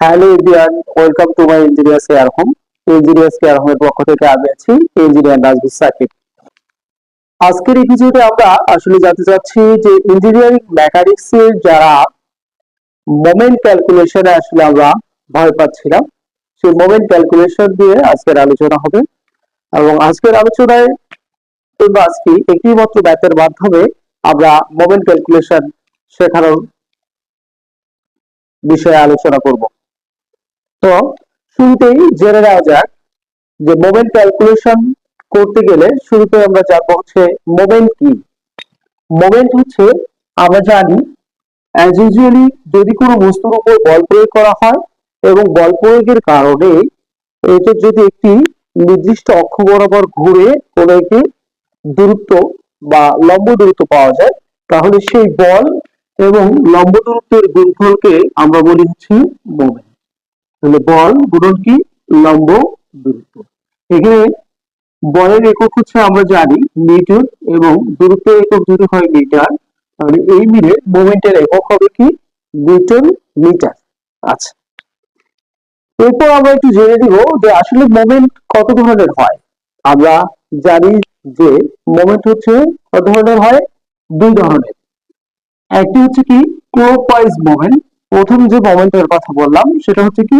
Hello everyone welcome to my engineers care home engineers care হোমের পক্ষ থেকে আমি আছি ইঞ্জিনিয়ার নাজবুল সাকিব আজকের এপিসোডে আমরা আসলে জানতে চাচ্ছি যে ইঞ্জিনিয়ারিং মেকানিক্স এর যারা মোমেন্ট ক্যালকুলেশনে আসলে আমরা ভয় পাচ্ছিলাম, সেই মোমেন্ট ক্যালকুলেশন দিয়ে আজকের আলোচনা হবে। এবং আজকের আলোচনায় কিংবা আজকে একটি মাত্র ব্যাথের মাধ্যমে আমরা মোমেন্ট ক্যালকুলেশন শেখানোর বিষয়ে আলোচনা করব। তো শুরুতেই জেনে নেওয়া যাক যে মোমেন্ট ক্যালকুলেশন করতে গেলে শুরুতে আমরা জানব হচ্ছে মোমেন্ট কি? মোমেন্ট হচ্ছে আমরা জানি অ্যাজ ইউজুয়ালি যদি কোনো বস্তুর উপর বল প্রয়োগ করা হয় এবং বল প্রয়োগের কারণে এটা যদি একটি নির্দিষ্ট অক্ষ বরাবর ঘুরে কোনো একটি দূরত্ব বা লম্ব দূরত্ব পাওয়া যায়, তাহলে সেই বল এবং লম্ব দূরত্বের গুণফলকে আমরা বলি হচ্ছে মোমেন্ট বল, গুণন কি? লম্ব দূরত্ব। এখানে বলের একক হচ্ছে আমরা জানি মিটার এবং দূরত্বের একক যদি হয় মিটার, তাহলে এই মিলে মোমেন্টের একক হবে কি? Newton metre. আচ্ছা। এরপর আমরা একটু জেনে দিব যে আসলে মোমেন্ট কত ধরনের হয়। আমরা জানি যে মোমেন্ট হচ্ছে কত ধরনের হয়? দুই ধরনের। একটি হচ্ছে কি ক্লকওয়াইজ মোমেন্ট প্রথম যে মোমেন্টের কথা বললাম, সেটা হচ্ছে কি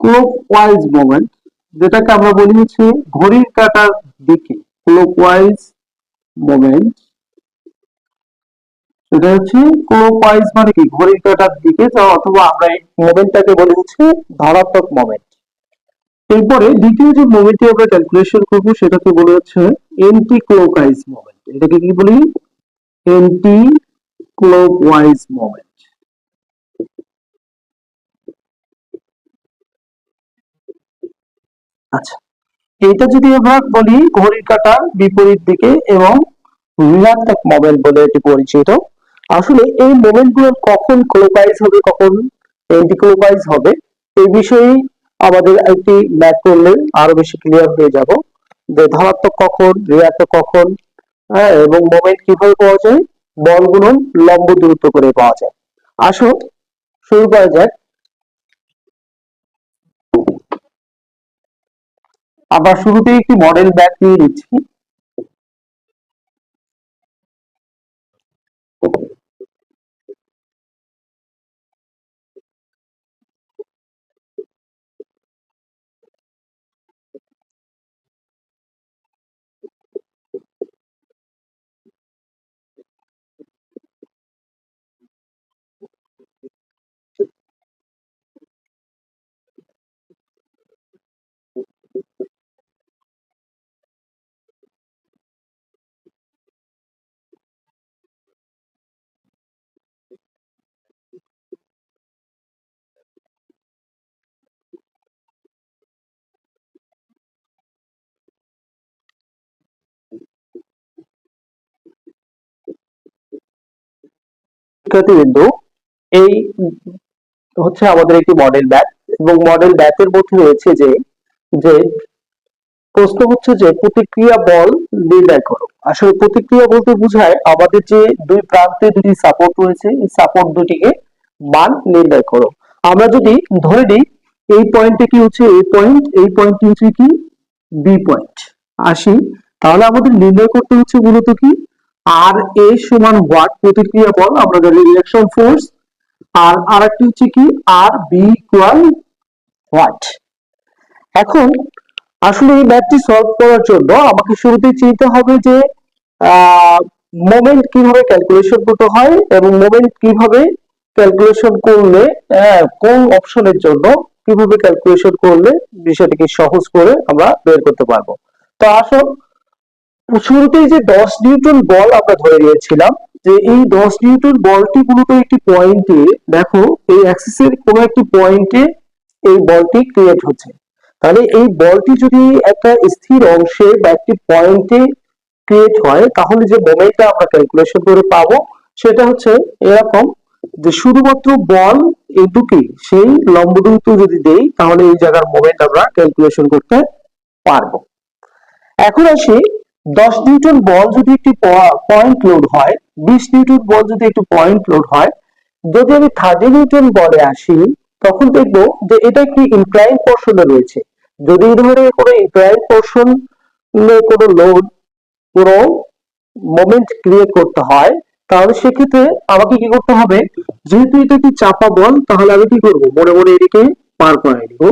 ক্লকওয়াইজ মোমেন্ট যেটাকে আমরা বলি হচ্ছে ঘড়ির কাঁটার দিকে। ক্লকওয়াইজ মোমেন্ট সেটা হচ্ছে ক্লকওয়াইজ মানে কি? ঘড়ির কাঁটার দিকে অথবা আমরা এই মোমেন্টটাকে বলি হচ্ছে ধনাত্মক মোমেন্ট এরপরে দ্বিতীয় যে মোমেন্টটি আমরা ক্যালকুলেশন করব, সেটাকে বলে হচ্ছে এন্টি ক্লকওয়াইজ মোমেন্ট এটাকে কি বলি? এন্টি ক্লকওয়াইজ মোমেন্ট আচ্ছা। এইটা যদি আমরা বলি ঘড়ির কাঁটার বিপরীত দিকে এবং ঋণাত্মক মোমেন্ট বলে এটি পরিচিত, আসলে এই মোমেন্টগুলো কখন ক্লোকাইজ হবে, কখন এন্টি হবে, এই বিষয়ে আমাদের একটি ম্যাথ করলে আরও বেশি ক্লিয়ার হয়ে যাব যে ধনাত্মক কখন, ঋণাত্মক কখন হ্যাঁ এবং মোমেন্ট কীভাবে পাওয়া যায় বল গুণন লম্ব দূরত্ব করে পাওয়া যায়। আসো, শুরু করা যাক। আমরা শুরুতেই একটি মডেল ব্যাগ নিয়ে নিচ্ছি। শিক্ষার্থীবৃন্দ এই হচ্ছে আমাদের একটি মডেল ব্যাথ এবং মডেল ব্যাথের মধ্যে রয়েছে যে যে প্রশ্ন হচ্ছে যে প্রতিক্রিয়া বল নির্ণয় করো। আসলে প্রতিক্রিয়া বলতে বোঝায় আমাদের যে দুই প্রান্তে দুটি সাপোর্ট রয়েছে, এই সাপোর্ট দুটিকে মান নির্ণয় করো। আমরা যদি ধরে নিই, এই পয়েন্টে কি হচ্ছে এই পয়েন্ট এই পয়েন্টটি হচ্ছে কি বি পয়েন্ট আসি, তাহলে আমাদের নির্ণয় করতে হচ্ছে মূলত কি? আর এ সমান হোয়াট প্রতিক্রিয়া বল আমরা জানি রিঅ্যাকশন ফোর্স আর আরেকটি হচ্ছে কি আর বি ইকুয়াল হোয়াট এখন আসলে এই ম্যাথটি সলভ করার জন্য আমাকে শুরুতে চিনতে হবে যে মোমেন্ট কীভাবে ক্যালকুলেশন করতে হয় এবং মোমেন্ট কীভাবে ক্যালকুলেশন করলে আহ, কোন অপশনের জন্য কীভাবে ক্যালকুলেশন করলে বিষয়টিকে সহজ করে আমরা বের করতে পারব। তো আসুন শুরুতেই যে দশ নিউটন বল আমরা ধরে নিয়েছিলাম, যে এই দশ নিউটন বলটি মূলত একটি পয়েন্টে দেখো, এই অ্যাক্সিসের কোনো একটি পয়েন্টে এই বলটি ক্রিয়েট হচ্ছে। তাহলে এই বলটি যদি একটা স্থির অংশে বা একটি পয়েন্টে ক্রিয়েট হয়, তাহলে যে মোমেন্টটা আমরা ক্যালকুলেশন করে পাবো, সেটা হচ্ছে এরকম যে শুধুমাত্র বল এটুকি সেই লম্ব দূরত্ব যদি দেই, তাহলে এই জায়গার মোমেন্ট আমরা ক্যালকুলেশন করতে পারব। এখন আসি দশ নিউটন বল যদি একটি পয়েন্ট লোড হয়, বিশ নিউটন বল যদি একটু পয়েন্ট লোড হয়, যদি আমি থার্টি নিউটন বলে আসি, তখন দেখব যে এটা একটি ইনক্লাইন পোর্শনে রয়েছে। যদি ধরনের কোনো ইনক্লাইন পোর্শন কোনো লোড কোনো মোমেন্ট ক্রিয়েট করতে হয়, তাহলে সেক্ষেত্রে আমাকে কি করতে হবে? যেহেতু এটা একটি চাপা বল, তাহলে আমি কি করব? মনে মনে এদিকে পার করে নিব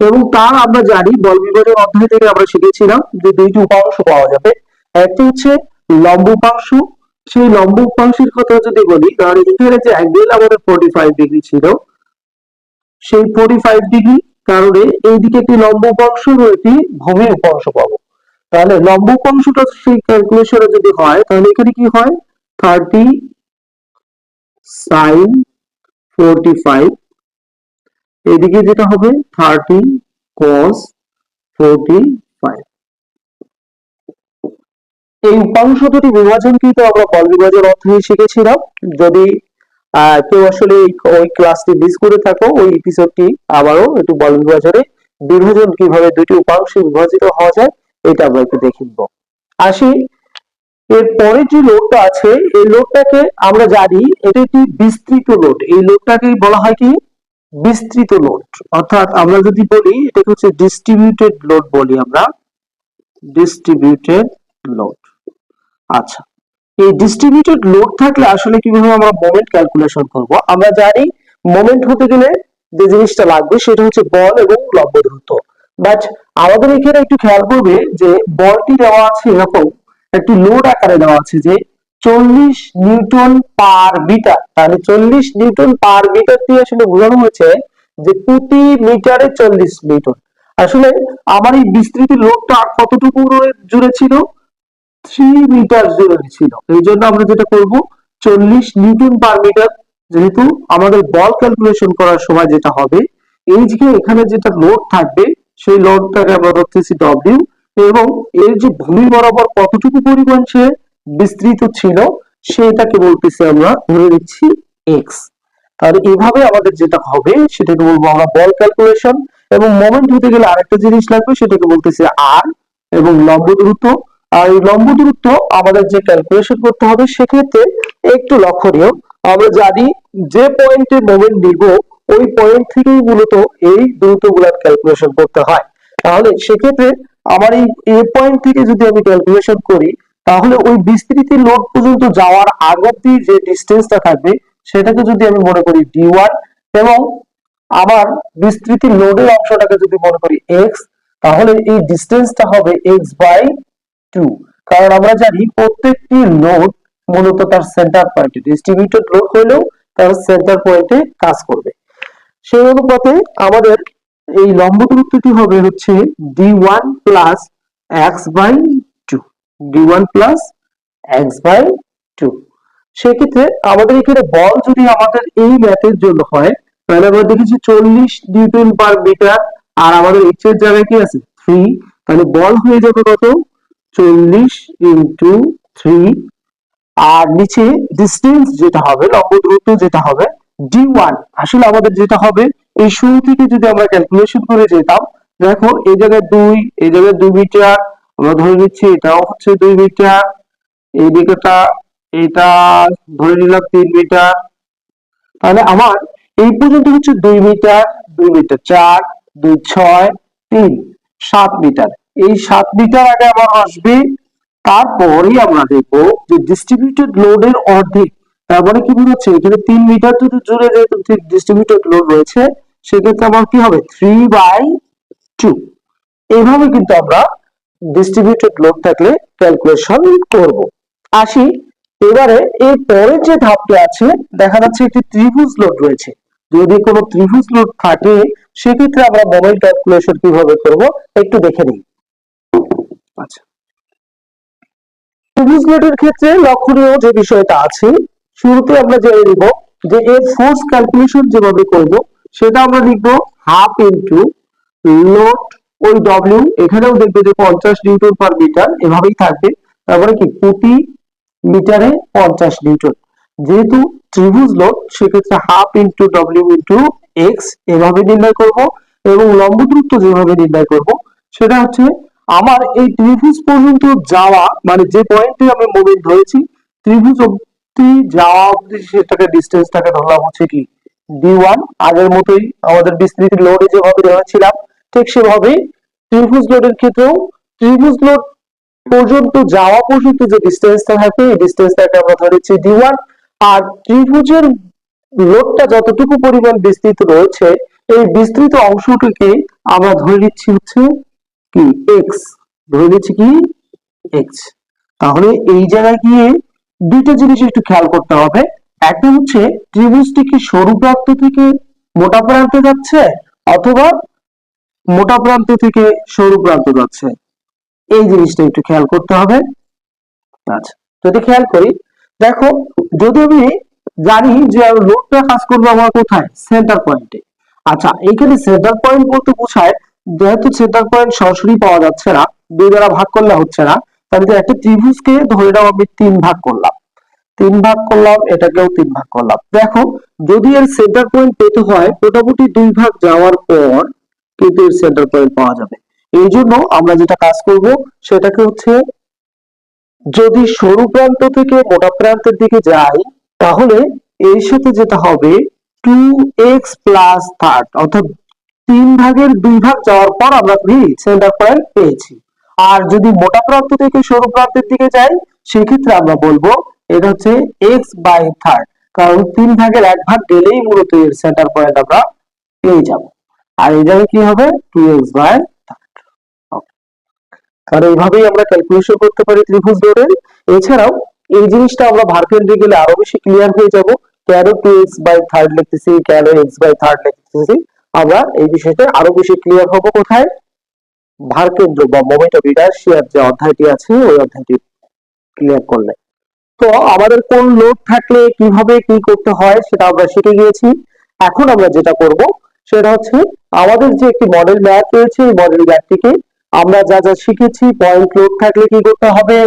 এবং তার আমরা জানি, বল বিভাগের অধ্যায় থেকে আমরা শিখেছিলাম যে দুইটি উপাংশ পাওয়া যাবে। একটি হচ্ছে লম্ব উপাংশ সেই লম্ব উপাংশের কথা যদি বলি, তাহলে এখানে যে অ্যাঙ্গেল আমাদের ফোর্টি ফাইভ ডিগ্রি ছিল, সেই ফোর্টি ফাইভ ডিগ্রি কারণে এইদিকে একটি লম্ব উপাংশ ও একটি ভূমি উপাংশ পাবো। তাহলে লম্ব উপাংশটা সেই ক্যালকুলেশনে যদি হয়, তাহলে এখানে কি হয়? থার্টি সাইন ফোরটি ফাইভ এদিকে যেটা হবে থার্টি কস ফোরটি এই উপাংশ দুটি বিভাজন কিন্তু আমরা বল বিভাজন অধ্যায়ে শিখেছিলাম। যদি কেউ আসলে ওই ক্লাসটি মিস করে থাকো, ওই এপিসোডটি আবারও একটু বল বিভাজনে বিভাজন কীভাবে দুটি উপাংশে বিভাজিত হওয়া যায়, এটা আমরা একটু দেখে নিব। আসি, এর পরে যে লোডটা আছে, এই লোডটাকে আমরা জানি, এটা একটি বিস্তৃত লোড এই লোডটাকেই বলা হয় কি? বিস্তৃত লোড অর্থাৎ আমরা যদি বলি, এটাকে হচ্ছে ডিস্ট্রিবিউটেড লোড বলি আমরা। ডিস্ট্রিবিউটেড লোড আচ্ছা এই ডিস্ট্রিবিউটেড লোড থাকলে আসলে কীভাবে আমরা মোমেন্ট ক্যালকুলেশন করব? আমরা জানি মোমেন্ট হতে গেলে যে জিনিসটা লাগবে সেটা হচ্ছে বল এবং লম্ব দূরত্ব বাট আমাদের এখানে একটু খেয়াল করবে যে বলটি দেওয়া আছে এরকম, একটি লোড আকারে দেওয়া আছে যে চল্লিশ নিউটন পার মিটার। তাহলে চল্লিশ নিউটন পার মিটার দিয়ে আসলে বোঝানো হয়েছে যে প্রতি মিটারে চল্লিশ নিউটন। আসলে আমার এই বিস্তৃত লোডটা কতটুকু জুড়ে ছিল? থ্রি মিটার জুড়ে ছিল। এই জন্য আমরা যেটা করব, চল্লিশ নিউটন পার মিটার যেহেতু আমাদের বল ক্যালকুলেশন করার সময় যেটা হবে, এই যে এখানে যেটা লোড থাকবে, সেই লোডটাকে আমরা ধরতেছি ডব্লিউ এবং এর যে ভূমি বরাবর কতটুকু পরিমাণ সে বিস্তৃত ছিল, সেটাকে বলতেছি আমরা ধরে নিচ্ছি এক্স তাহলে এইভাবে আমাদের যেটা হবে, সেটাকে বলব আমরা বল ক্যালকুলেশন এবং মোমেন্ট হতে গেলে আরেকটা জিনিস লাগবে, সেটাকে বলতেছি আর এবং লম্ব দূরত্ব। আর এই লম্ব দূরত্ব আমাদের যে ক্যালকুলেশন করতে হবে, সেক্ষেত্রে একটু লক্ষণীয়। আমরা জানি যে পয়েন্টে মোমেন্ট নিব, ওই পয়েন্ট থেকেই মূলত এই দূরত্বগুলোর ক্যালকুলেশন করতে হয়। তাহলে সেক্ষেত্রে আমার এই এ পয়েন্ট থেকে যদি আমি ক্যালকুলেশন করি তাহলে ওই বিস্তৃতি লোড পর্যন্ত যাওয়ার আগ অব্দি যে ডিস্টেন্সটা থাকবে, সেটাকে যদি আমি মনে করি ডি ওয়ান এবং আমার বিস্তৃতি লোডের অংশটাকে যদি মনে করি এক্স তাহলে এই ডিস্টেন্সটা হবে এক্স বাই টু কারণ আমরা জানি প্রত্যেকটি লোড মূলত তার সেন্টার পয়েন্টে ডিস্ট্রিবিউটেড লোড হলেও তার সেন্টার পয়েন্টে কাজ করবে। সেই অনুপাতে আমাদের এই লম্ব দূরত্বটি হবে হচ্ছে D one plus X by D one plus X by two সেক্ষেত্রে আমাদের এখানে বল যদি আমাদের এই ম্যাথের জন্য হয়, তাহলে আমরা দেখেছি চল্লিশ নিউটন পার মিটার, আর আমাদের এক্সের জায়গায় কি আছে? থ্রি তাহলে বল হয়ে যাবে কত? চল্লিশ ইন্টু থ্রি আর নিচে ডিস্টেন্স যেটা হবে, লম্ব দূরত্ব যেটা হবে ডি ওয়ান আসলে আমাদের যেটা হবে, এই শুরু থেকে যদি আমরা ক্যালকুলেশন করে যেতাম, দেখো, এই জায়গায় দুই, এই জায়গায় দুই মিটার আমরা ধরে নিচ্ছি এটাও হচ্ছে দুই মিটার। এই দিকটা এটা ধরে নিলাম তিন মিটার। তাহলে আমার এই পর্যন্ত হচ্ছে দুই মিটার দুই মিটার চার, দুই ছয়, তিন, সাত মিটার। এই সাত মিটার আগে আমার আসবে, তারপরেই আমরা দেখব যে ডিস্ট্রিবিউটেড লোডের অর্ধেক, তার মানে কি বোঝাচ্ছে? এখানে তিন মিটার যদি জুড়ে যেহেতু ডিস্ট্রিবিউটেড লোড রয়েছে, সেক্ষেত্রে আমার কি হবে? থ্রি বাই টু এইভাবে কিন্তু আমরা ডিস্ট্রিবিউটেড লোড থাকলে ক্যালকুলেশন করব। আসি, এবারে এর পরের যে ধাপটি আছে, দেখা যাচ্ছে একটি ত্রিভুজ লোড রয়েছে। যদি কোনো ত্রিভুজ লোড থাকে, সেক্ষেত্রে আমরা মোমেন্ট ক্যালকুলেশন কীভাবে করব, একটু দেখে নিই। আচ্ছা। ত্রিভুজ লোডের ক্ষেত্রে লক্ষণীয় যে বিষয়টা আছে, শুরুতে আমরা জেনে নিব যে এর ফোর্স ক্যালকুলেশন যেভাবে করব, সেটা আমরা লিখব হাফ ইনটু লোড ওই ডব্লিউ এখানেও দেখবে যে পঞ্চাশ নিউটন পার মিটার এভাবেই থাকবে। তারপরে কি? প্রতি মিটারে পঞ্চাশ নিউটন। যেহেতু ত্রিভুজ লোড, সেক্ষেত্রে half into W into X এভাবে নির্ণয় করব এবং লম্ব দূরত্ব যেভাবে নির্ণয় করব, সেটা হচ্ছে আমার এই ত্রিভুজ পর্যন্ত যাওয়া মানে যে পয়েন্টে আমি মোমেন্ট ধরেছি, ত্রিভুজ অব্দি যাওয়া অব্দি সেটাকে ডিস্টেন্সটাকে ধরলাম হচ্ছে কি? ডি ওয়ান আগের মতোই আমাদের বিস্তৃত লোডে যেভাবে ধরেছিলাম ঠিক সেভাবেই ত্রিভুজ লোডের ক্ষেত্রেও ত্রিভুজ লোড পর্যন্ত যাওয়া পর্যন্ত যে ডিস্টেন্সটা থাকে, এই ডিস্টেন্সটাকে আমরা ধরেছি ডি ওয়ান আর ত্রিভুজের লোডটা যতটুকু পরিমাণ বিস্তৃত রয়েছে, এই বিস্তৃত অংশটিকে আমরা ধরে নিচ্ছি হচ্ছে কি এক্স ধরে নিচ্ছি কি এক্স তাহলে এই জায়গায় গিয়ে দুইটা জিনিস একটু খেয়াল করতে হবে। একটা হচ্ছে ত্রিভুজটি কি সরু প্রান্ত থেকে মোটা প্রান্তে যাচ্ছে, অথবা মোটা প্রান্ত থেকে সরু প্রান্ত যাচ্ছে। এই জিনিসটা একটু খেয়াল করতে হবে। আচ্ছা যদি খেয়াল করি। দেখো, যদি আমি জানি যে লোডটা কাজ করবে আমার কোথায়? সেন্টার পয়েন্টে আচ্ছা এইখানে সেন্টার পয়েন্ট বলতে বোঝায়, যেহেতু সেন্টার পয়েন্ট সরাসরি পাওয়া যাচ্ছে না, দুই দ্বারা ভাগ করলে হচ্ছে না, তাহলে একটা ত্রিভুজকে ধরে নাও আমি তিন ভাগ করলাম। তিন ভাগ করলাম, এটাকেও তিন ভাগ করলাম। দেখো, যদি এর সেন্টার পয়েন্ট পেতে হয়, মোটামুটি দুই ভাগ যাওয়ার পর কিন্তু এর সেন্টার পয়েন্ট পাওয়া যাবে। এই জন্য আমরা যেটা কাজ করব, সেটাকে হচ্ছে যদি সরু প্রান্ত থেকে মোটা প্রান্তের দিকে যাই, তাহলে এর সাথে যেটা হবে টু এক্স প্লাস থার্ড অর্থাৎ তিন ভাগের দুই ভাগ যাওয়ার পর আমরা কি সেন্টার পয়েন্ট পেয়েছি। আর যদি মোটা প্রান্ত থেকে সরু প্রান্তের দিকে যাই, সেক্ষেত্রে আমরা বলব এটা হচ্ছে এক্স বাই থার্ড কারণ তিন ভাগের এক ভাগ গেলেই মূলত এর সেন্টার পয়েন্ট আমরা পেয়ে যাব। আর এই জায়গায় কি হবে? টু এক্স বাই কারণ এইভাবেই আমরা ক্যালকুলেশন করতে পারি ত্রিভুজ দৌড়ের এছাড়াও এই জিনিসটা আমরা ভারকেন্দ্রে গেলে আরও বেশি ক্লিয়ার হয়ে যাব। কেন টু এক্স বাই থার্ড লিখতেছি, কেন এক্স বাই থার্ড লিখতেছি? আমরা এই বিষয়টা আরও বেশি ক্লিয়ার হব কোথায়? ভারকেন্দ্র বা মোমেন্ট অফ ইনার্শিয়ার যে অধ্যায়টি আছে, ওই অধ্যায়টি ক্লিয়ার করলে। তো আমাদের কোন লোড থাকলে কীভাবে কি করতে হয় সেটা আমরা শিখে গিয়েছি। এখন আমরা যেটা করব সেটা হচ্ছে আমাদের যে একটি মডেল ম্যাপ রয়েছে, এই মডেল ম্যাপটিকে আমরা যা যা শিখেছি পয়েন্ট লোড থাকলে কি করতে হবে,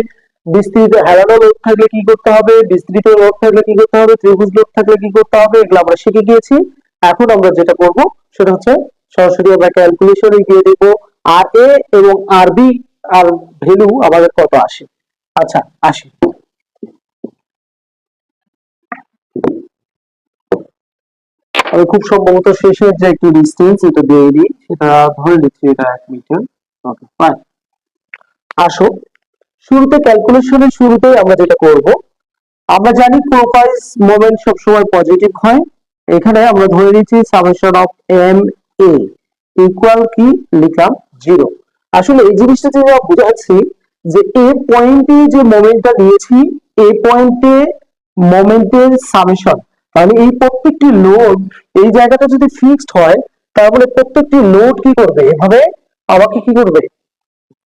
বিস্তৃত হেলানো লোড থাকলে কি করতে হবে, বিস্তৃত লোড থাকলে কি করতে হবে, ত্রিভুজ লোড থাকলে কি করতে হবে, এগুলো আমরা শিখে গিয়েছি। এখন আমরা যেটা করব, সেটা হচ্ছে সরাসরি আমরা ক্যালকুলেশনে গিয়ে দেখব আর এ এবং আর বি আর ভ্যালু আমাদের কত আসে। আচ্ছা আসি। আমি খুব সম্ভবত শেষের যে একটি ডিস্টেন্স এটা দিয়ে দিই, সেটা ধরে নিচ্ছি এটা এক মিটার ওকে ফাইন আসো। শুরুতে ক্যালকুলেশনের শুরুতেই আমরা যেটা করব, আমরা জানি ক্লোকওয়াইজ মোমেন্ট সবসময় পজিটিভ হয়। এখানে আমরা ধরে নিচ্ছি summation of M A equal কি? লিখলাম জিরো আসলে এই জিনিসটা যে আমরা বুঝাচ্ছি যে এ পয়েন্টে যে মোমেন্টটা নিয়েছি এ পয়েন্টে মোমেন্টের সামেশন তাহলে এই প্রত্যেকটি লোড এই জায়গাটা যদি ফিক্সড হয়, তাহলে প্রত্যেকটি লোড কি করবে? এভাবে আমাকে কি করবে?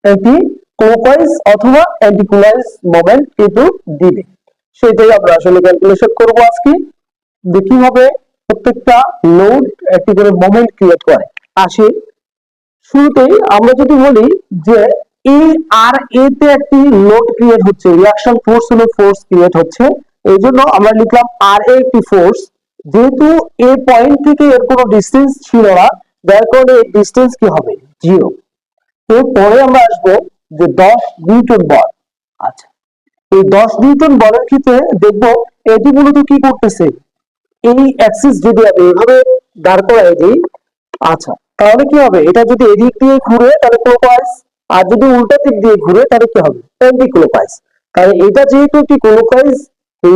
একটি ক্লোকওয়াইজ অথবা অ্যান্টিক্লোকওয়াইজ মোমেন্ট কিন্তু দিবে। সেটাই আমরা আসলে ক্যালকুলেশন করব আজকে, যে কীভাবে প্রত্যেকটা লোড একটি করে মোমেন্ট ক্রিয়েট করে। আসি। শুরুতেই আমরা যদি বলি যে এ আর এ তে একটি লোড ক্রিয়েট হচ্ছে রিঅ্যাকশন ফোর্স হলো ফোর্স ক্রিয়েট হচ্ছে। এই জন্য আমরা লিখলাম আর একটি ফোর্স যেহেতু এ পয়েন্ট থেকে এর কোনো ডিস্টেন্স ছিল না, যার কারণে এই ডিস্টেন্স কি হবে? জিরো এরপরে আমরা আসব যে দশ নিউটন বল। আচ্ছা এই দশ নিউটন বলের ক্ষেত্রে দেখব এটি মূলত কি করতেছে? এই অ্যাক্সিস যদি আমি এভাবে দাঁড় করাই দিই আচ্ছা তাহলে কি হবে? এটা যদি এদিক দিয়ে ঘুরে, তাহলে ক্লোকওয়াইজ আর যদি উল্টা দিক দিয়ে ঘুরে, তাহলে কি হবে? অ্যান্টি ক্লোকওয়াইজ তাহলে এটা যেহেতু একটি ক্লোকওয়াইজ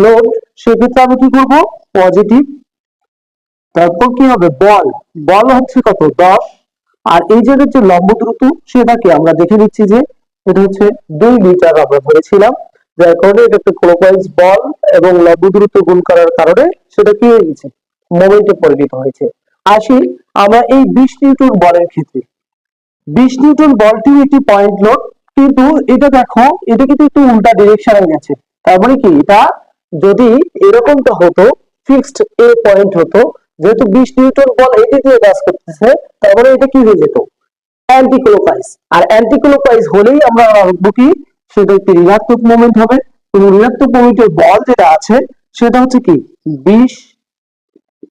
লোড সেক্ষেত্রে আমি কি করব? পজিটিভ তারপর কি হবে? বল বল হচ্ছে কত? দশ। আর এই যে লম্ব দ্রুত, সেটাকে আমরা দেখে নিচ্ছি যে এটা হচ্ছে দুই মিটার আমরা ধরেছিলাম। যার কারণে এটা একটা ক্লোকওয়াইজ বল এবং লম্ব দূরত্ব গুণ করার কারণে সেটা কি হয়ে গেছে? মোমেন্টে পরিণত হয়েছে। আসি আমরা এই বিশ নিউটন বলের ক্ষেত্রে। বিশ নিউটন বলটি একটি পয়েন্ট লোড কিন্তু এটা দেখো, এটা কিন্তু একটু উল্টা ডিরেকশনে গেছে। তার মানে কি? এটা যদি এরকমটা হতো ফিক্সড এ পয়েন্ট হতো, যেহেতু বিশ নিউটন বল এটি দিয়ে কাজ করতেছে তারপরে এটা কি হয়ে যেত? অ্যান্টি ক্লোকওয়াইজ আর অ্যান্টি ক্লোকওয়াইজ হলেই আমরা রাখব কি, সেটা একটি ঋণাত্মক মোমেন্ট হবে। এবং ঋণাত্মক মোমেন্টের বল যেটা আছে, সেটা হচ্ছে কি, বিশ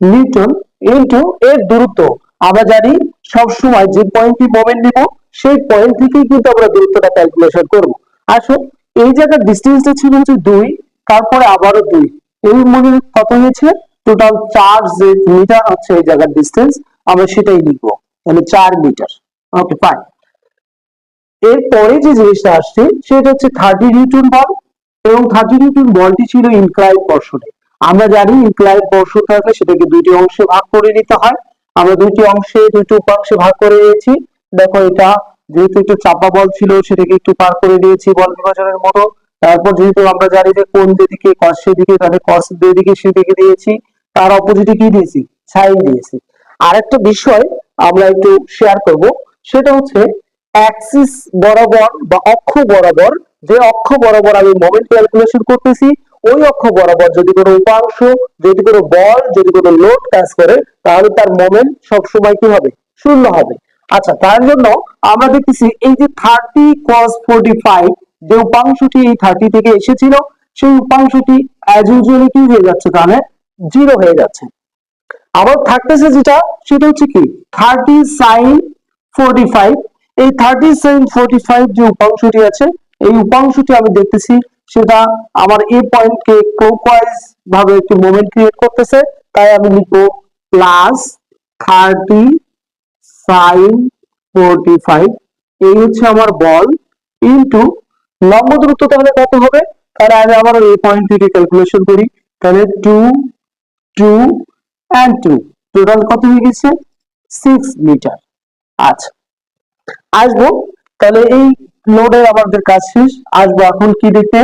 নিউটন ইন্টু এর দূরত্ব। আমরা জানি সব সময় যে পয়েন্টটি মোমেন্ট নিব, সেই পয়েন্ট থেকেই কিন্তু আমরা দূরত্বটা ক্যালকুলেশন করব। আসো এই জায়গার ডিস্টেন্সটা ছিল হচ্ছে দুই। তারপরে আবারও দুই। এই মনে কত হয়েছে? টোটাল চার যে মিটার হচ্ছে এই জায়গার ডিস্টেন্স আমরা সেটাই লিখব। তাহলে চার মিটার ওকে ফাইন এরপরে যে জিনিসটা আসছে, সেটা হচ্ছে থার্টি নিউটন বল এবং থার্টি নিউটন বলটি ছিল ইনক্লাইন বর্ষণে আমরা জানি ইনক্লাইন পোর্শন থাকলে সেটাকে দুইটি অংশে ভাগ করে নিতে হয়। আমরা দুইটি অংশে দুইটি উপাংশে ভাগ করে নিয়েছি। দেখো এটা, যেহেতু একটু চাপা বল ছিল, সেটাকে একটু পার করে দিয়েছি বল বিভাজনের মতো। তারপর যেহেতু আমরা জানি যে কোন যেদিকে কস সেদিকে, তাহলে কস যেদিকে সেদিকে দিয়েছি, তার অপোজিটে কি দিয়েছি? সাইন দিয়েছি। আরেকটা বিষয় আমরা একটু শেয়ার করব, সেটা হচ্ছে অ্যাক্সিস বরাবর বা অক্ষ বরাবর, যে অক্ষ বরাবর আমি মোমেন্ট ক্যালকুলেশন করতেছি, ওই অক্ষ বরাবর যদি কোনো উপাংশ, যদি কোনো বল, যদি কোনো লোড কাজ করে, তাহলে তার মোমেন্ট সবসময় কি হবে? শূন্য হবে। আচ্ছা তার জন্য আমরা দেখতেছি এই যে থার্টি কস ফোর্টি ফাইভ যে উপাংশটি এই থার্টি থেকে এসেছিল, সেই উপাংশটি অ্যাজ ইউজুয়ালি কি হয়ে যাচ্ছে তাহলে? জিরো হয়ে যাচ্ছে। আবার থাকতেছে যেটা, সেটা হচ্ছে কি? থার্টি সাইন ফোর্টি ফাইভ এই থার্টি সাইন ফোর্টি ফাইভ যে উপাংশটি আছে, এই উপাংশটি আমি দেখতেছি, সেটা আমার এই পয়েন্টকে ক্লোকওয়াইজ ভাবে একটি মোমেন্ট ক্রিয়েট করতেছে, তাই আমি লিখব plus thirty sine forty five এই হচ্ছে আমার বল ইন্টু লম্ব দূরত্ব তাহলে কত হবে? তাহলে আমি আবার এই পয়েন্ট থেকে ক্যালকুলেশন করি। তাহলে two two and two total কত হয়ে গেছে? সিক্স মিটার আচ্ছা। আসব। তাহলে এই লোডের আমাদের কাজ শেষ। আসব এখন কি দেখতে?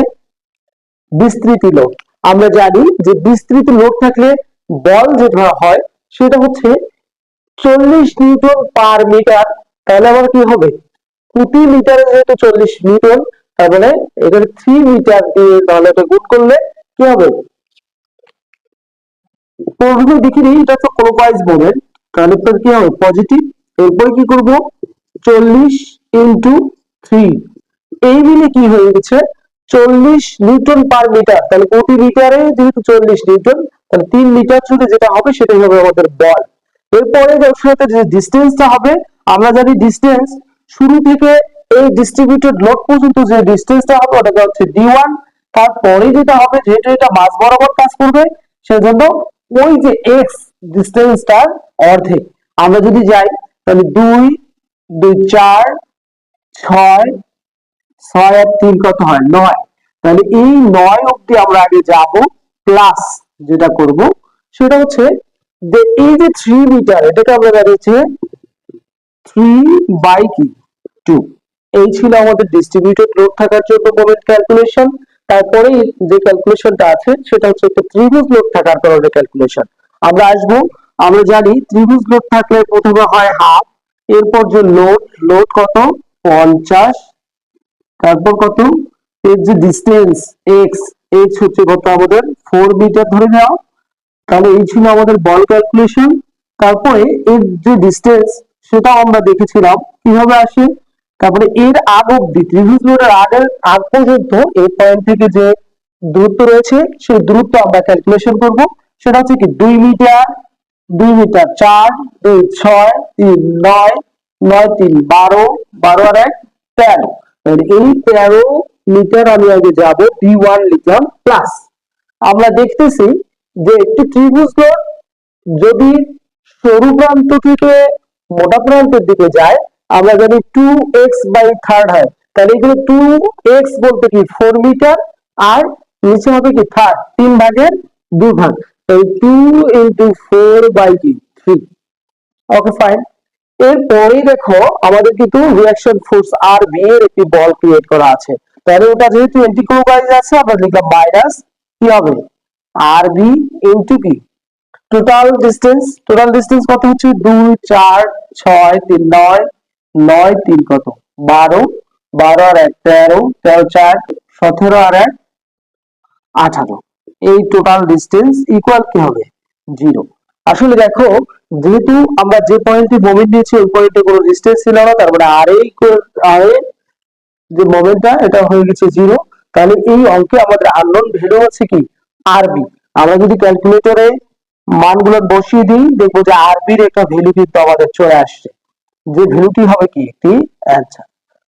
বিস্তৃতি লোড আমরা জানি যে বিস্তৃত লোড থাকলে বল যেটা হয়, সেটা হচ্ছে চল্লিশ নিউটন পার মিটার তাহলে আবার কি হবে? প্রতি মিটারে যেহেতু চল্লিশ নিউটন তার এখানে থ্রি মিটার দিয়ে তাহলে এটা গুণ করলে কি হবে? প্রথমে দেখি নিই এটা তো ক্লোকওয়াইজ তাহলে কি হবে? পজিটিভ এরপর কি করব? চল্লিশ ইন্টু থ্রি এই মিলে কি হয়ে গেছে? চল্লিশ নিউটন পার মিটার তাহলে প্রতি মিটারে যেহেতু চল্লিশ নিউটন, তাহলে তিন মিটার জুড়ে যেটা হবে, সেটাই হবে আমাদের বল। এরপরে যে ডিস্টেন্সটা হবে, আমরা জানি ডিস্টেন্স শুরু থেকে এই ডিস্ট্রিবিউটেড লোড পর্যন্ত যে ডিস্টেন্সটা হবে, ওটাকে হচ্ছে ডি ওয়ান তারপরে যেটা হবে, যেহেতু এটা মাঝ বরাবর কাজ করবে, সেজন্য ওই যে এক্স ডিস্টেন্সটার অর্ধেক। আমরা যদি যাই, তাহলে দুই দুই চার, ছয় ছয় আর তিন কত হয়? নয়। তাহলে এই নয় অব্দি আমরা আগে যাব প্লাস যেটা করব, সেটা হচ্ছে এই যে থ্রি মিটার এটাকে আমরা দাঁড়িয়েছে থ্রি বাই কি? টু এই ছিল আমাদের ডিস্ট্রিবিউটেড লোড থাকার জন্য মোমেন্ট ক্যালকুলেশন তারপরে যে ক্যালকুলেশনটা আছে, সেটা হচ্ছে একটা ত্রিভুজ লোড থাকার কারণে ক্যালকুলেশন আমরা আসব, আমরা জানি ত্রিভুজ লোড থাকলে প্রথমে হয় হাফ এরপর যে লোড লোড কত? পঞ্চাশ। তারপর কত? এর যে ডিস্টেন্স এক্স এক্স হচ্ছে কত আমাদের? ফোর মিটার ধরে নেওয়া। তাহলে এই ছিল আমাদের বল ক্যালকুলেশন তারপরে এর যে ডিস্টেন্স সেটাও আমরা দেখেছিলাম। কীভাবে আসে? তারপরে এর আগ অব্দি ত্রিভুজ লোডের আগের আগ পর্যন্ত এই পয়েন্ট থেকে যে দূরত্ব রয়েছে, সেই দূরত্ব আমরা ক্যালকুলেশন করব। সেটা হচ্ছে কি দুই মিটার দুই মিটার চার, দুই ছয়, তিন নয় নয় তিন বারো বারো আর এক তেরো। এই তেরো মিটার আমি আগে যাব ডি ওয়ান লিখলাম প্লাস আমরা দেখতেছি যে একটি ত্রিভুজ যদি সরু প্রান্ত থেকে মোটা প্রান্তের দিকে যায় আমরা জানি টু এক্স বাই থার্ড হয়, তাহলে এখানে টু এক্স বলতে কি? ফোর মিটার আর নিচে হবে কি? থার্ড তিন ভাগের দুই ভাগ। এই টু ইন্টু ফোর বাই কি থ্রি ওকে ফাইন এরপরে দেখো, আমাদের কিন্তু রিয়াকশন ফোর্স আর বি এর একটি বল ক্রিয়েট করা আছে। তাহলে ওটা যেহেতু এন্টি ক্লোকওয়াইজ আছে, আমরা লিখলাম মাইনাস কি হবে? আর বি ইন্টু কি টোটাল ডিস্টেন্স টোটাল ডিস্টেন্স কত হচ্ছে? দুই, চার, ছয়, তিন, নয়। নয় তিন কত? বারো। বারো আর এক, তেরো। তেরো, চার, সতেরো আর এক, আঠারো। এই টোটাল ডিস্টেন্স ইকুয়াল কি হবে? জিরো আসলে দেখো, যেহেতু আমরা যে পয়েন্টে মোমেন্ট নিয়েছি, ওই পয়েন্টে কোনো ডিস্টেন্স ছিল না তারপরে আর এ আর যে মোমেন্টটা এটা হয়ে গেছে জিরো তাহলে এই অঙ্কে আমাদের আননোন ভ্যালু আছে কি? আরবি আমরা যদি ক্যালকুলেটরে মানগুলো বসিয়ে দিই, দেখব যে আরবির একটা ভ্যালু কিন্তু আমাদের চলে আসছে। যে ভ্যালুটি হবে কি একটি অ্যান্সার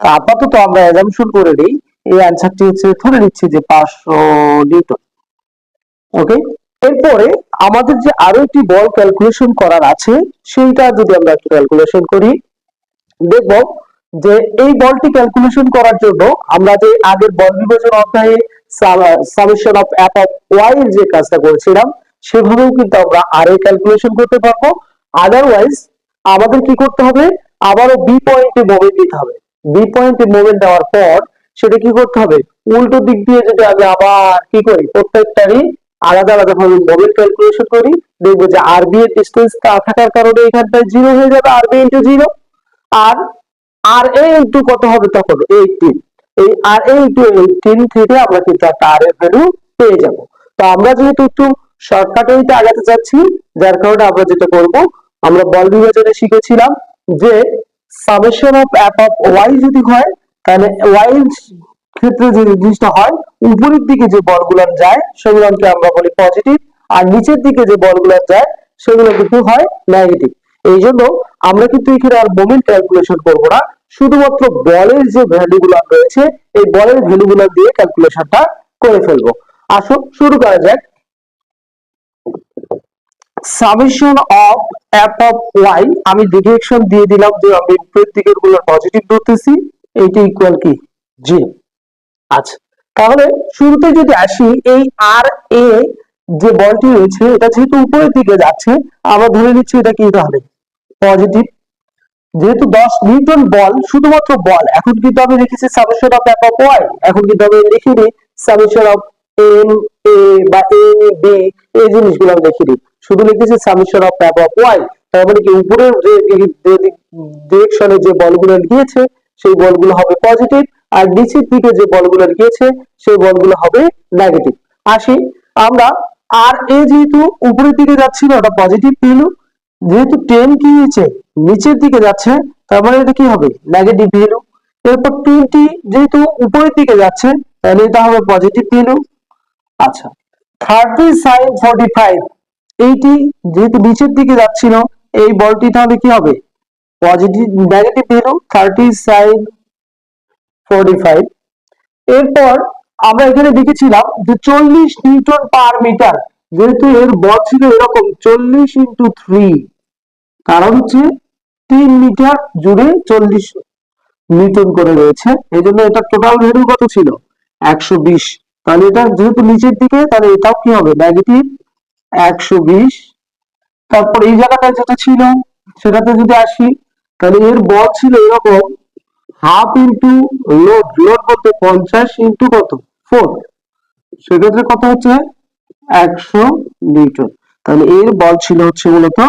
আপাতত আমরা অ্যাজাম্পশন করে নিই এই অ্যান্সারটি হচ্ছে ধরে নিচ্ছি যে পাঁচশো নিউটন। ওকে এরপরে আমাদের যে আরও একটি বল ক্যালকুলেশন করার আছে, সেইটা যদি আমরা একটু ক্যালকুলেশন করি, দেখব যে এই বলটি ক্যালকুলেশন করার জন্য আমরা যে আগের বল বিভাজন অধ্যায়ে summation of F of Y যে কাজটা করেছিলাম, সেভাবেও কিন্তু আমরা আর ক্যালকুলেশন করতে পারব। আদারওয়াইজ আমাদের কি করতে হবে? আবারও বি পয়েন্টে মোমেন্ট দিতে হবে। বি পয়েন্টে মোমেন্ট দেওয়ার পর সেটা কি করতে হবে? উল্টো দিক দিয়ে যদি আমি আবার কি করি? প্রত্যেকটারই আলাদা আলাদা ভাবে মোমেন্ট ক্যালকুলেশন করি, দেখব যে আর বি এর ডিস্টেন্স থাকার কারণে এখানটায় জিরো হয়ে যাবে আর বি ইন্টু জিরো আর আর এ ইন্টু কত হবে তখন? এইটিন এই আর এ ইন্টু এইটিন থেকে আমরা কিন্তু একটা আর এর ভ্যালু পেয়ে যাব। তো আমরা যেহেতু একটু শর্টকাট আগাতে যাচ্ছি, যার কারণে আমরা যেটা করব আমরা বল বিভাজনে শিখেছিলাম যে summation of F of Y যদি হয়, তাহলে ওয়াই ক্ষেত্রে যে জিনিসটা হয়, উপরের দিকে যে বলগুলো যায়, সেগুলোকে আমরা বলি পজিটিভ আর নিচের দিকে যে বলগুলো যায়, সেগুলো কিন্তু হয় নেগেটিভ এই জন্য আমরা কিন্তু এখানে আর মোমেন্ট ক্যালকুলেশন করব না। শুধুমাত্র বলের যে ভ্যালুগুলো রয়েছে, এই বলের ভ্যালুগুলো দিয়ে ক্যালকুলেশনটা করে ফেলব। আসো শুরু করা যাক। Summation of F of Y আমি ডিরেকশন দিয়ে দিলাম, যে আমি দিকেরগুলো পজিটিভ ধরতেছি, এইটা ইকুয়াল কি? জিরো আচ্ছা তাহলে শুরুতে যদি আসি, এই আর এ যে বলটি রয়েছে, এটা যেহেতু উপরের দিকে যাচ্ছে, আমরা ধরে নিচ্ছি এটা কি তাহলে? পজিটিভ যেহেতু দশ নিউটন বল, শুধুমাত্র বল, এখন কিন্তু আমি লিখেছি summation of F of Y এখন কিন্তু আমি লিখিনি সামেশন অফ এম এ বা এম বি এই জিনিসগুলো আমি লিখিনি। শুধু লিখেছি summation of F of Y তার মানে কি উপরের যে ডিরেকশনে যে বলগুলো গিয়েছে, সেই বলগুলো হবে পজিটিভ আর নিচের দিকে যে বলগুলো গিয়েছে, সেই বলগুলো হবে নেগেটিভ আসি, আমরা আর এ যেহেতু উপরের দিকে যাচ্ছিল ওটা পজিটিভ পেল, যেহেতু টেন কি হয়েছে নিচের দিকে যাচ্ছে, তার মানে এটা কি হবে? নেগেটিভ ভ্যালু এরপর টোয়েন্টি যেহেতু উপরের দিকে যাচ্ছে, তাহলে এটা হবে পজিটিভ ভ্যালু আচ্ছা thirty sine forty five eighty যেহেতু নিচের দিকে যাচ্ছিল, এই বলটি তাহলে কি হবে? Positive negative value thirty sine forty five এরপর আমরা এখানে দেখেছিলাম যে চল্লিশ নিউটন পার মিটার যেহেতু এর বল ছিল এরকম চল্লিশ ইন্টু থ্রি কারণ হচ্ছে তিন মিটার জুড়ে চল্লিশ নিউটন করে রয়েছে এই জন্য এটা টোটাল ভ্যালু কত ছিল? একশো বিশ। তাহলে এটা যেহেতু নিচের দিকে, তাহলে এটাও কি হবে? নেগেটিভ একশো বিশ। তারপর এই জায়গাটায় যেটা ছিল, সেটাতে যদি আসি, তাহলে এর বল ছিল এরকম, হাফ ইন্টু লোড লোড পঞ্চাশ ইন্টু কত? ফোর। সেক্ষেত্রে কত হচ্ছে? একশো নিউটন। তাহলে এর বল ছিল হচ্ছে মূলত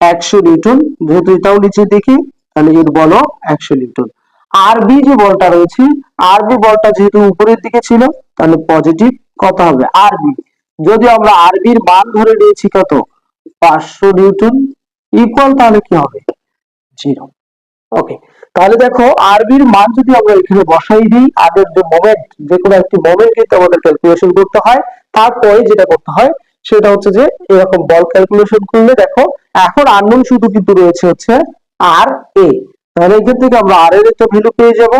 একশো নিউটন। যেহেতু এটাও নিচে দেখি তাহলে এর বলও একশো নিউটন। আর বি যে বলটা রয়েছে আর বি বলটা যেহেতু উপরের দিকে ছিল, তাহলে পজিটিভ কত হবে? আর বি যদি আমরা আরবির মান ধরে নিয়েছি কত? পাঁচশো নিউটন ইকুয়াল তাহলে কি হবে? জিরো ওকে তাহলে দেখো, আরবির মান যদি আমরা এখানে বসাই দিই, আগের যে মোমেন্ট যে কোনো একটি মোমেন্ট কিন্তু আমাদের ক্যালকুলেশন করতে হয়। তারপরে যেটা করতে হয়, সেটা হচ্ছে যে এরকম বল ক্যালকুলেশন করলে দেখো, এখন আননোন শুধু কিন্তু রয়েছে হচ্ছে আর এ তাহলে এখান থেকে আমরা আর এর একটা ভ্যালু পেয়ে যাব।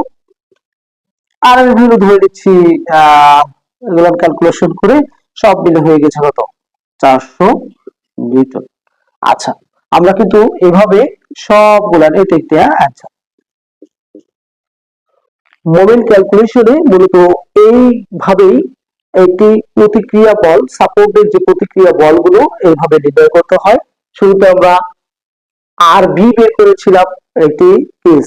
আর এর ভ্যালু ধরে নিচ্ছি, আহ ক্যালকুলেশন করে সব মিলে হয়ে গেছে কত? চারশো নিউটন। আচ্ছা আমরা কিন্তু এভাবে সবগুলা একটা অ্যান্সার মোমেন্ট ক্যালকুলেশনে মূলত এইভাবেই একটি প্রতিক্রিয়া বল সাপোর্টের যে প্রতিক্রিয়া বলগুলো এইভাবে নির্ণয় করতে হয়। শুরুতে আমরা আর বি বের করেছিলাম একটি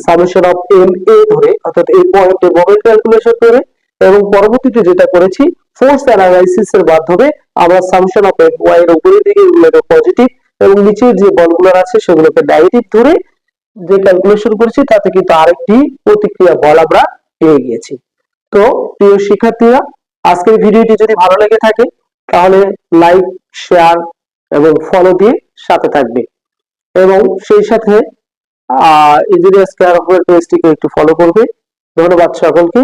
সামেশন অফ এম এ ধরে, অর্থাৎ এই পয়েন্টে মোমেন্ট ক্যালকুলেশন করে, এবং পরবর্তীতে যেটা করেছি ফোর্স অ্যানালাইসিস এর মাধ্যমে আমরা সামেশন অফ এফ ওয়াই এর উপরের দিকে এগুলো পজিটিভ এবং নিচে যে বলগুলো আছে সেগুলোকে নেগেটিভ ধরে যে ক্যালকুলেশন করেছি তাতে কিন্তু আরেকটি প্রতিক্রিয়া বল আমরা পেয়ে গিয়েছি। তো প্রিয় শিক্ষার্থীরা, আজকের ভিডিওটি যদি ভালো লেগে থাকে, তাহলে লাইক শেয়ার এবং ফলো দিয়ে সাথে থাকবে। এবং সেই সাথে ইঞ্জিনিয়ার স্কয়ার অফ পেজটিকে একটু ফলো করবে। ধন্যবাদ সকলকে।